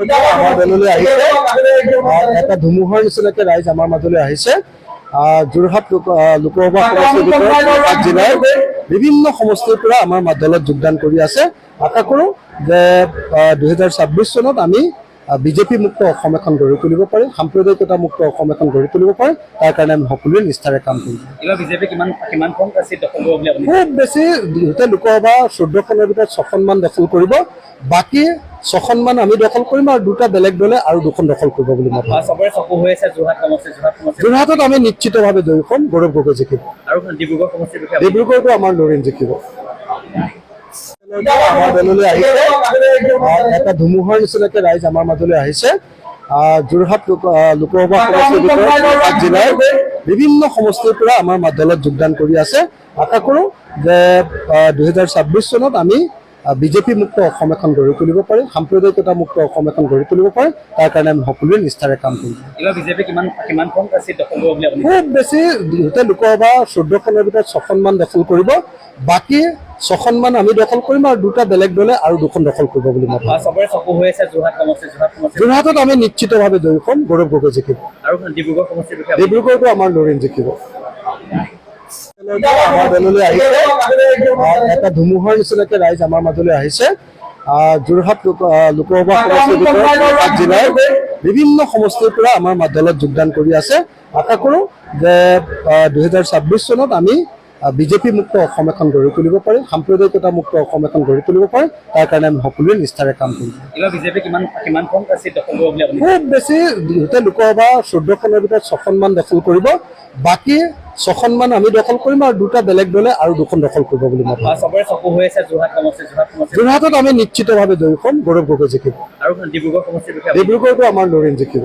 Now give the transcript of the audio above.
আমাৰ দললৈ আহিছে আহ, এটা ধুমুহাৰ নিচিনাকে ৰাইজ আমাৰ মাজলৈ আহিছে। আহ, যোৰহাট লোকসভা সমষ্টিৰ ভিতৰত জিলাৰ বিভিন্ন সমষ্টিৰ পৰা আমাৰ দলত যোগদান কৰি আছে। আশা কৰোঁ যে দুহেজাৰ ছাব্বিছ চনত আমি বিজেপি মুক্ত অসম এখন গঢ়ি তুলিব পাৰিম সাম্প্ৰদায়িকতা মুক্ত অসম এখন গঢ়ি তুলিব পাৰিম। তাৰ কাৰণে আমি সকলোৱে নিষ্ঠাৰে কাম কৰিম। খুব বেছি গোটেই লোকসভা চৈধ্যখনৰ ভিতৰত ছখনমান দখল কৰিব। বাকী ছখনমান আমি দখল কৰিম আৰু দুটা বেলেগ দলে আৰু দুখন দখল কৰিব বুলি মই যোৰহাটত আমি নিশ্চিতভাৱে হ'ম গৌৰৱ গগৈ জিকিব। আৰু ডিব্ৰুগড় সমষ্টিৰ বিষয়ে আপুনি- ডিব্ৰুগড়তো আমাৰ লৰেন জিকিব। আমাৰ দললৈ আহিছে এটা ধুমুহাৰ নিচিনাকে ৰাইজ আমাৰ মাজলৈ আহিছে। আহ, যোৰহাট লোকসভা সমষ্টিৰ ভিতৰত জিলাৰ বিভিন্ন সমষ্টিৰ পৰা আমাৰ দলত যোগদান কৰি আছে। আশা কৰোঁ যে দুহেজাৰ ছাব্বিছ চনত আমি বিজেপি মুক্ত অসম এখন গঢ়ি তুলিব পাৰিম সাম্প্ৰদায়িকতা মুক্ত অসম এখন গঢ়ি তুলিব পাৰিম তাৰ কাৰণে আমি সকলোৱে নিষ্ঠাৰে কাম কৰিম। খুব বেছি গোটেই লোকসভা চৈধ্যখনৰ ভিতৰত ছখনমান দখল কৰিব বাকী ছখনমান আমি দখল কৰিম আৰু দুটা বেলেগ দলে আৰু দুখন দখল কৰিব বুলি মই যোৰহাটত আমি নিশ্চিতভাৱে জয়ী হ'ম গৌৰৱ গগৈ জিকিব। আৰু ডিব্ৰুগড় সমষ্টিৰ বিষয়ে ডিব্ৰুগড়তো আমাৰ লৰেন জিকিব। আমাৰ দললৈ আহিছে। আহ, এটা ধুমুহাৰ নিচিনাকে ৰাইজ আমাৰ মাজলৈ আহিছে। আহ, যোৰহাট লোকসভা সমষ্টিৰ ভিতৰত জিলাৰ বিভিন্ন সমষ্টিৰ পৰা আমাৰ দলত যোগদান কৰি আছে। আশা কৰোঁ যে দুহেজাৰ ছাব্বিছ চনত আমি বিজেপি মুক্ত অসম এখন গঢ়ি তুলিব পাৰিম সাম্প্ৰদায়িকতা মুক্ত অসম এখন গঢ়ি তুলিব পাৰিম তাৰ কাৰণে আমি সকলোৱে নিষ্ঠাৰে কাম কৰিম। খুব বেছি গোটেই লোকসভা চৈধ্যখনৰ ভিতৰত ছখনমান দখল কৰিব বাকী ছখনমান আমি দখল কৰিম আৰু দুটা বেলেগ দলে আৰু দুখন দখল কৰিব বুলি মই যোৰহাটত আমি নিশ্চিতভাৱে জয়ী হ'ম গৌৰৱ গগৈ জিকিব। আৰু ডিব্ৰুগড় সমষ্টিৰ বিষয়ে আমাৰ লৰেন জিকিব।